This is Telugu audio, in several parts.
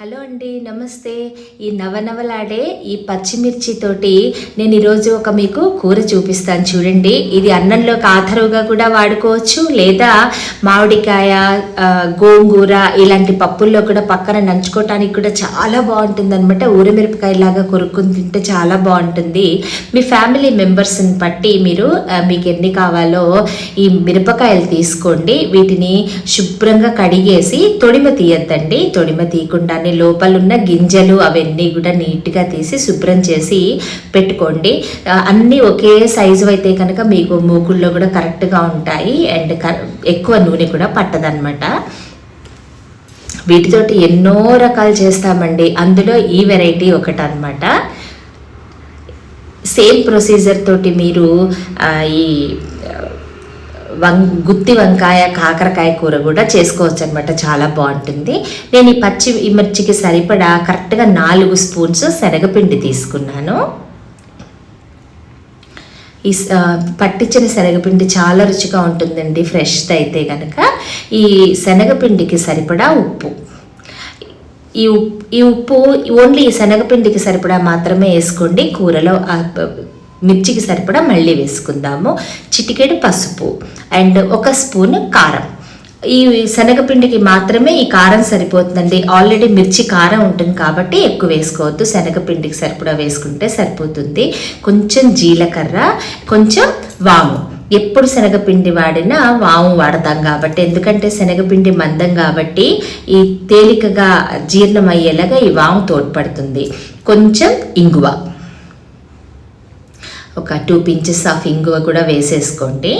హలో అండి నమస్తే. ఈ నవనవలాడే ఈ పచ్చిమిర్చితోటి నేను ఈరోజు ఒక మీకు కూర చూపిస్తాను చూడండి. ఇది అన్నంలోకి ఆధారుగా కూడా వాడుకోవచ్చు. లేదా మామిడికాయ గోంగూర ఇలాంటి పప్పుల్లో కూడా పక్కన నంచుకోవటానికి కూడా చాలా బాగుంటుంది అనమాట ఊరమిరపకాయలాగా కొరుక్కుని తింటే చాలా బాగుంటుంది. మీ ఫ్యామిలీ మెంబర్స్ని బట్టి మీరు మీకు ఎన్ని కావాలో ఈ మిరపకాయలు తీసుకోండి. వీటిని శుభ్రంగా కడిగేసి తొడిమ తీయద్దండి. తొడిమ తీయకుండా లోపల లోపలున్న గింజలు అవన్నీ కూడా నీట్గా తీసి శుభ్రం చేసి పెట్టుకోండి. అన్నీ ఒకే సైజు అయితే కనుక మీకు మూకుల్లో కూడా కరెక్ట్గా ఉంటాయి. అండ్ ఎక్కువ నూనె కూడా పట్టదనమాట వీటితోటి ఎన్నో రకాలు చేస్తామండి. అందులో ఈ వెరైటీ ఒకటి అనమాట సేమ్ ప్రొసీజర్ తోటి మీరు ఈ వం గుత్తి వంకాయ కాకరకాయ కూర కూడా చేసుకోవచ్చు అనమాట చాలా బాగుంటుంది. నేను ఈ పచ్చి ఈ మిర్చికి సరిపడా కరెక్ట్గా నాలుగు స్పూన్స్ శనగపిండి తీసుకున్నాను. ఈ పట్టించిన శనగపిండి చాలా రుచిగా ఉంటుందండి ఫ్రెష్ అయితే కనుక ఈ శనగపిండికి సరిపడా ఉప్పు. ఈ ఉప్పు ఈ ఉప్పు ఓన్లీ ఈ శనగపిండికి సరిపడా మాత్రమే వేసుకోండి. కూరలో మిర్చికి సరిపడా మళ్ళీ వేసుకుందాము. చిటికెడు పసుపు అండ్ ఒక స్పూన్ కారం. ఈ శనగపిండికి మాత్రమే ఈ కారం సరిపోతుందండి. ఆల్రెడీ మిర్చి కారం ఉంటుంది కాబట్టి ఎక్కువ వేసుకోవద్దు. శనగపిండికి సరిపడా వేసుకుంటే సరిపోతుంది. కొంచెం జీలకర్ర కొంచెం వాము. ఎప్పుడు శనగపిండి వాడినా వాము వాడతాం కాబట్టి ఎందుకంటే శనగపిండి మందం కాబట్టి ఈ తేలికగా జీర్ణం అయ్యేలాగా ఈ వాము తోడ్పడుతుంది. కొంచెం ఇంగువ. ఒక టూ పించెస్ ఆఫ్ ఇంగువ కూడా వేసేసుకోండి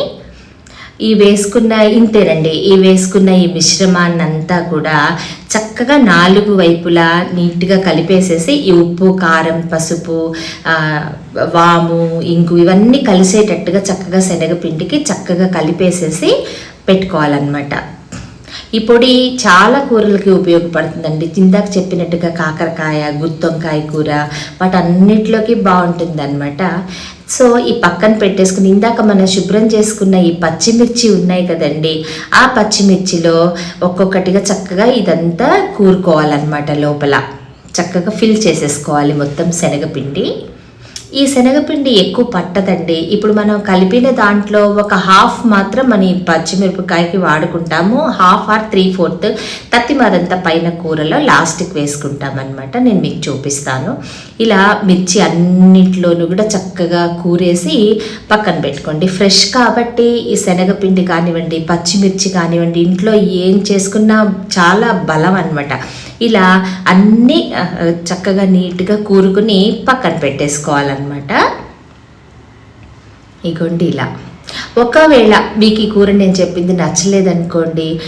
ఈ వేసుకున్న ఇంతేనండి ఈ వేసుకున్న ఈ మిశ్రమాన్ని అంతా కూడా చక్కగా నాలుగు వైపులా నీట్గా కలిపేసేసి ఈ ఉప్పు కారం పసుపు వాము ఇంగు ఇవన్నీ కలిసేటట్టుగా చక్కగా శనగపిండికి చక్కగా కలిపేసేసి పెట్టుకోవాలన్నమాట. ఈ పొడి చాలా కూరలకి ఉపయోగపడుతుందండి. ఇందాక చెప్పినట్టుగా కాకరకాయ గుత్తొంకాయ కూర వాటన్నిటిలోకి బాగుంటుంది అనమాట సో ఈ పక్కన పెట్టేసుకుని ఇందాక మనం శుభ్రం చేసుకున్న ఈ పచ్చిమిర్చి ఉన్నాయి కదండి. ఆ పచ్చిమిర్చిలో ఒక్కొక్కటిగా చక్కగా ఇదంతా కూరుకోవాలన్నమాట లోపల. చక్కగా ఫిల్ చేసేసుకోవాలి మొత్తం శనగపిండి. ఈ శనగపిండి ఎక్కువ పట్టదండి. ఇప్పుడు మనం కలిపిన దాంట్లో ఒక హాఫ్ మాత్రం మన పచ్చిమిరపకాయకి వాడుకుంటాము. హాఫ్ ఆర్ త్రీ ఫోర్త్ తత్తిమరంతా పైన కూరలో లాస్ట్కి వేసుకుంటాం అనమాట నేను మీకు చూపిస్తాను. ఇలా మిర్చి అన్నిట్లోనూ కూడా చక్కగా కూరేసి పక్కన పెట్టుకోండి. ఫ్రెష్ కాబట్టి ఈ శనగపిండి కానివ్వండి పచ్చిమిర్చి కానివ్వండి ఇంట్లో ఏం చేసుకున్నా చాలా బలం అనమాట ఇలా అన్నీ చక్కగా నీట్గా కూరుకుని పక్కన పెట్టేసుకోవాలన్నమాట. ఇగోండి ఇలా. ఒకవేళ మీకు ఈ కూర నేను చెప్పింది నచ్చలేదనుకోండి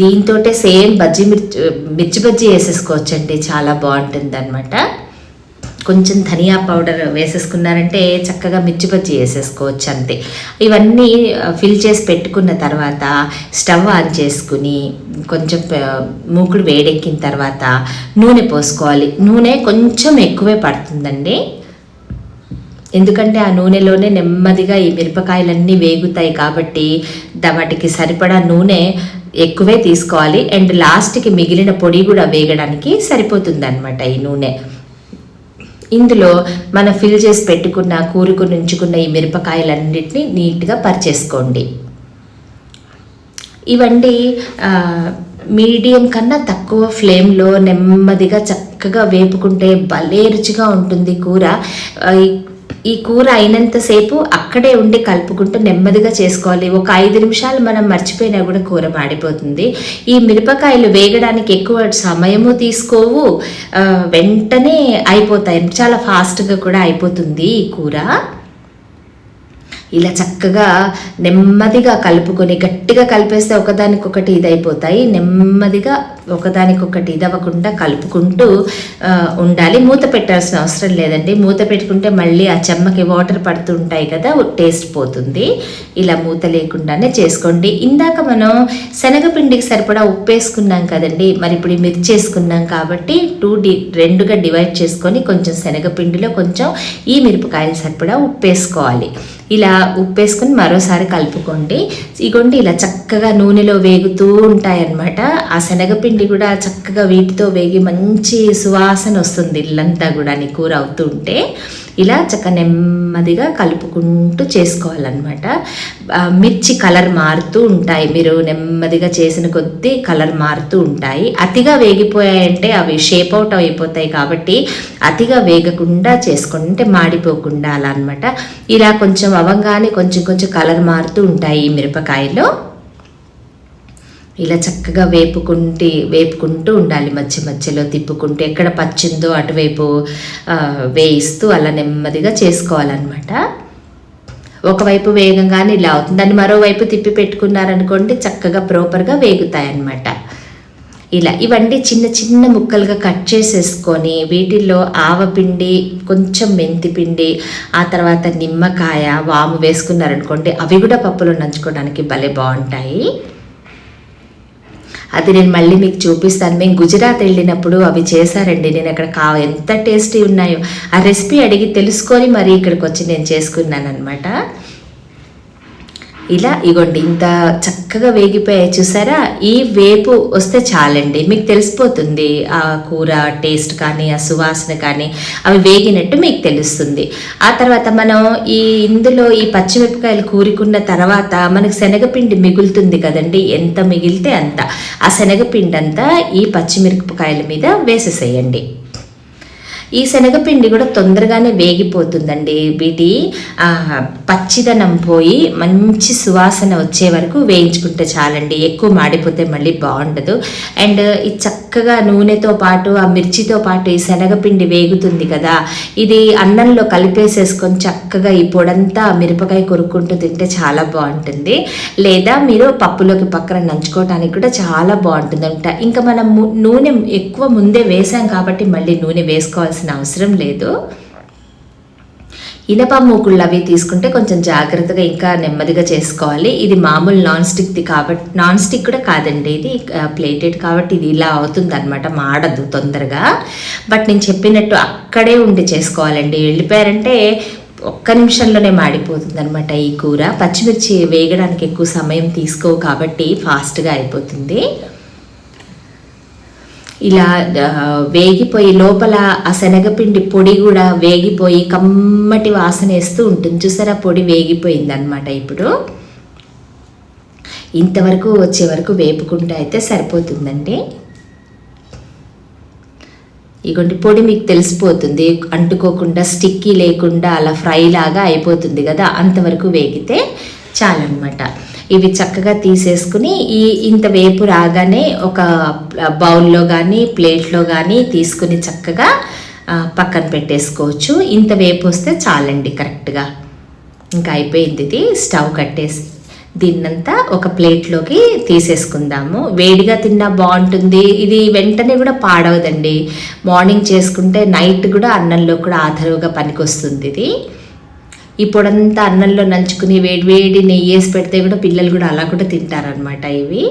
దీంతో సేమ్ బజ్జీ మిర్చి మిర్చి బజ్జీ వేసేసుకోవచ్చండి చాలా బాగుంటుంది అనమాట కొంచెం ధనియా పౌడర్ వేసేసుకున్నారంటే చక్కగా మిర్చి పచ్చి వేసేసుకోవచ్చు అంతే. ఇవన్నీ ఫిల్ చేసి పెట్టుకున్న తర్వాత స్టవ్ ఆన్ చేసుకుని కొంచెం మూకుడు వేడెక్కిన తర్వాత నూనె పోసుకోవాలి. నూనె కొంచెం ఎక్కువే పడుతుందండి. ఎందుకంటే ఆ నూనెలోనే నెమ్మదిగా ఈ మిరపకాయలన్నీ వేగుతాయి కాబట్టి వాటికి సరిపడా నూనె ఎక్కువే తీసుకోవాలి. అండ్ లాస్ట్కి మిగిలిన పొడి కూడా వేగడానికి సరిపోతుంది అనమాట ఈ నూనె. ఇందులో మనం ఫిల్ చేసి పెట్టుకున్న కూరుకుని ఉంచుకున్న ఈ మిరపకాయలన్నిటిని నీట్గా పరిచేసుకోండి. ఇవన్నీ మీడియం కన్నా తక్కువ ఫ్లేమ్లో నెమ్మదిగా చక్కగా వేపుకుంటే భలే రుచిగా ఉంటుంది కూర. ఈ- కూర అయినంతసేపు అక్కడే ఉండి కలుపుకుంటూ నెమ్మదిగా చేసుకోవాలి. ఒక ఐదు నిమిషాలు మనం మర్చిపోయినా కూడా కూర మాడిపోతుంది. ఈ మిరపకాయలు వేగడానికి ఎక్కువ సమయము తీసుకోవు. వెంటనే అయిపోతాయి. చాలా ఫాస్ట్గా కూడా అయిపోతుంది ఈ కూర. ఇలా చక్కగా నెమ్మదిగా కలుపుకొని గట్టిగా కలిపేస్తే ఒకదానికొకటి ఇదైపోతాయి. నెమ్మదిగా ఒకదానికొకటి ఇదవ్వకుండా కలుపుకుంటూ ఉండాలి. మూత పెట్టాల్సిన అవసరం లేదండి. మూత పెట్టుకుంటే మళ్ళీ ఆ చెమ్మకి వాటర్ పడుతూ ఉంటాయి కదా టేస్ట్ పోతుంది. ఇలా మూత లేకుండానే చేసుకోండి. ఇందాక మనం శనగపిండికి సరిపడా ఉప్పు వేసుకున్నాం కదండి. మరి ఇప్పుడు మిర్చి వేసుకున్నాం కాబట్టి టూ డి రెండుగా డివైడ్ చేసుకొని కొంచెం శనగపిండిలో కొంచెం ఈ మిరపకాయలు సరిపడా ఉప్పు వేసుకోవాలి. ఇలా ఉప్పు వేసుకొని మరోసారి కలుపుకోండి. ఇగోండి ఇలా చక్కగా నూనెలో వేగుతూ ఉంటాయన్నమాట. ఆ శనగపిండి కూడా చక్కగా వీటితో వేగి మంచి సువాసన వస్తుంది ఇల్లంతా కూడా నీ కూర అవుతూ ఉంటే. ఇలా చక్క నెమ్మదిగా కలుపుకుంటూ చేసుకోవాలన్నమాట. మిర్చి కలర్ మారుతూ ఉంటాయి. మీరు నెమ్మదిగా చేసిన కొద్దీ కలర్ మారుతూ ఉంటాయి. అతిగా వేగిపోయాయంటే అవి షేప్ అవుట్ అయిపోతాయి కాబట్టి అతిగా వేగకుండా చేసుకుంటే మాడిపోకుండా అలా అనమాట ఇలా కొంచెం అవంగానే కొంచెం కొంచెం కలర్ మారుతూ ఉంటాయి మిరపకాయలో ఇలా చక్కగా వేపుకుంటే వేపుకుంటూ ఉండాలి. మధ్య మధ్యలో తిప్పుకుంటూ ఎక్కడ పచ్చిందో అటువైపు వేయిస్తూ అలా నెమ్మదిగా చేసుకోవాలన్నమాట. ఒకవైపు వేగంగానే ఇలా అవుతుంది. దాన్ని మరోవైపు తిప్పి పెట్టుకున్నారనుకోండి చక్కగా ప్రాపర్గా వేగుతాయి అన్నమాట ఇలా ఇవన్నీ చిన్న చిన్న ముక్కలుగా కట్ చేసేసుకొని వీటిల్లో ఆవపిండి కొంచెం మెంతిపిండి ఆ తర్వాత నిమ్మకాయ వాము వేసుకున్నారనుకోండి అవి కూడా పప్పులో నంచుకోవడానికి భలే బాగుంటాయి. అది నేను మళ్ళీ మీకు చూపిస్తాను. మేము గుజరాత్ వెళ్ళినప్పుడు అవి చేశారండి. నేను అక్కడ కా ఎంత టేస్టీ ఉన్నాయో. ఆ రెసిపీ అడిగి తెలుసుకొని మరి ఇక్కడికి వచ్చి నేను చేసుకున్నాను అనమాట ఇలా ఇగోండి ఇంత చక్కగా వేగిపోయాయి. చూసారా? ఈ వేపు వస్తే చాలండి. మీకు తెలిసిపోతుంది ఆ కూర టేస్ట్ కానీ ఆ సువాసన కానీ అవి వేగినట్టు మీకు తెలుస్తుంది. ఆ తర్వాత మనం ఈ ఇందులో ఈ పచ్చిమిరపకాయలు కూరుకున్న తర్వాత మనకు శనగపిండి మిగులుతుంది కదండి. ఎంత మిగిలితే అంత. ఆ శనగపిండి అంతా ఈ పచ్చిమిరపకాయల మీద వేసేసేయండి. ఈ శనగపిండి కూడా తొందరగానే వేగిపోతుందండి వీటి పచ్చిదనం పోయి మంచి సువాసన వచ్చే వరకు వేయించుకుంటే చాలండి. ఎక్కువ మాడిపోతే మళ్ళీ బాగుండదు. అండ్ ఈ చక్క చక్కగా నూనెతో పాటు ఆ మిర్చితో పాటు ఈ శనగపిండి వేగుతుంది కదా. ఇది అన్నంలో కలిపేసేసుకొని చక్కగా ఈ పొడంతా మిరపకాయ కొరుక్కుంటూ తింటే చాలా బాగుంటుంది. లేదా మీరు పప్పులోకి పక్కన నంచుకోవడానికి కూడా చాలా బాగుంటుంది అంట ఇంకా మనం నూనె ఎక్కువ ముందే వేసాం కాబట్టి మళ్ళీ నూనె వేసుకోవాల్సిన అవసరం లేదు. ఇనప మూకుళ్ళు అవి తీసుకుంటే కొంచెం జాగ్రత్తగా ఇంకా నెమ్మదిగా చేసుకోవాలి. ఇది మామూలు నాన్ స్టిక్ది కాబట్టి నాన్ స్టిక్ కూడా కాదండి. ఇది ప్లేటెడ్ కాబట్టి ఇది ఇలా అవుతుంది అనమాట మాడదు తొందరగా. బట్ నేను చెప్పినట్టు అక్కడే ఉండి చేసుకోవాలండి. వెళ్ళిపోయారంటే ఒక్క నిమిషంలోనే మాడిపోతుంది అనమాట ఈ కూర. పచ్చిమిర్చి వేగడానికి ఎక్కువ సమయం తీసుకోవు కాబట్టి ఫాస్ట్గా అయిపోతుంది. ఇలా వేగిపోయి లోపల ఆ శనగపిండి పొడి కూడా వేగిపోయి కమ్మటి వాసన వేస్తూ ఉంటుంది. చూసారా? పొడి వేగిపోయిందనమాట ఇప్పుడు. ఇంతవరకు వచ్చే వరకు వేపుకుంటే అయితే సరిపోతుందండి. ఇగోండి పొడి మీకు తెలిసిపోతుంది. అంటుకోకుండా స్టిక్కీ లేకుండా అలా ఫ్రై లాగా అయిపోతుంది కదా అంతవరకు వేగితే చాలన్నమాట. ఇవి చక్కగా తీసేసుకుని ఈ ఇంత వేపు రాగానే ఒక బౌల్లో కానీ ప్లేట్లో కానీ తీసుకుని చక్కగా పక్కన పెట్టేసుకోవచ్చు. ఇంత వేపు వస్తే చాలండి కరెక్ట్గా. ఇంకా అయిపోయింది ఇది. స్టవ్ కట్టేసి దీన్నంతా ఒక ప్లేట్లోకి తీసేసుకుందాము. వేడిగా తిన్నా బాగుంటుంది. ఇది వెంటనే కూడా పాడవదండి. మార్నింగ్ చేసుకుంటే నైట్ కూడా అన్నంలో కూడా ఆధారుగా పనికొస్తుంది ఇది. ఈ పొడంతా అన్నంలో నంచుకుని వేడి వేడి నెయ్యి వేసి పెడితే కూడా పిల్లలు కూడా అలా కూడా తింటారనమాట ఇవి.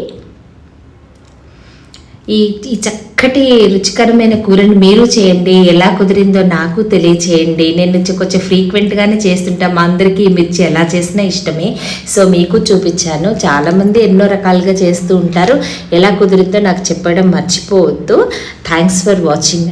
ఈ ఈ చక్కటి రుచికరమైన కూరని మీరు చేయండి. ఎలా కుదిరిందో నాకు తెలియచేయండి. నేను కొంచెం ఫ్రీక్వెంట్గానే చేస్తుంటా. మా అందరికీ మిర్చి ఎలా చేసినా ఇష్టమే. సో మీకు చూపించాను. చాలామంది ఎన్నో రకాలుగా చేస్తూ ఉంటారు. ఎలా కుదిరిందో నాకు చెప్పడం మర్చిపోవద్దు. Thanks for watching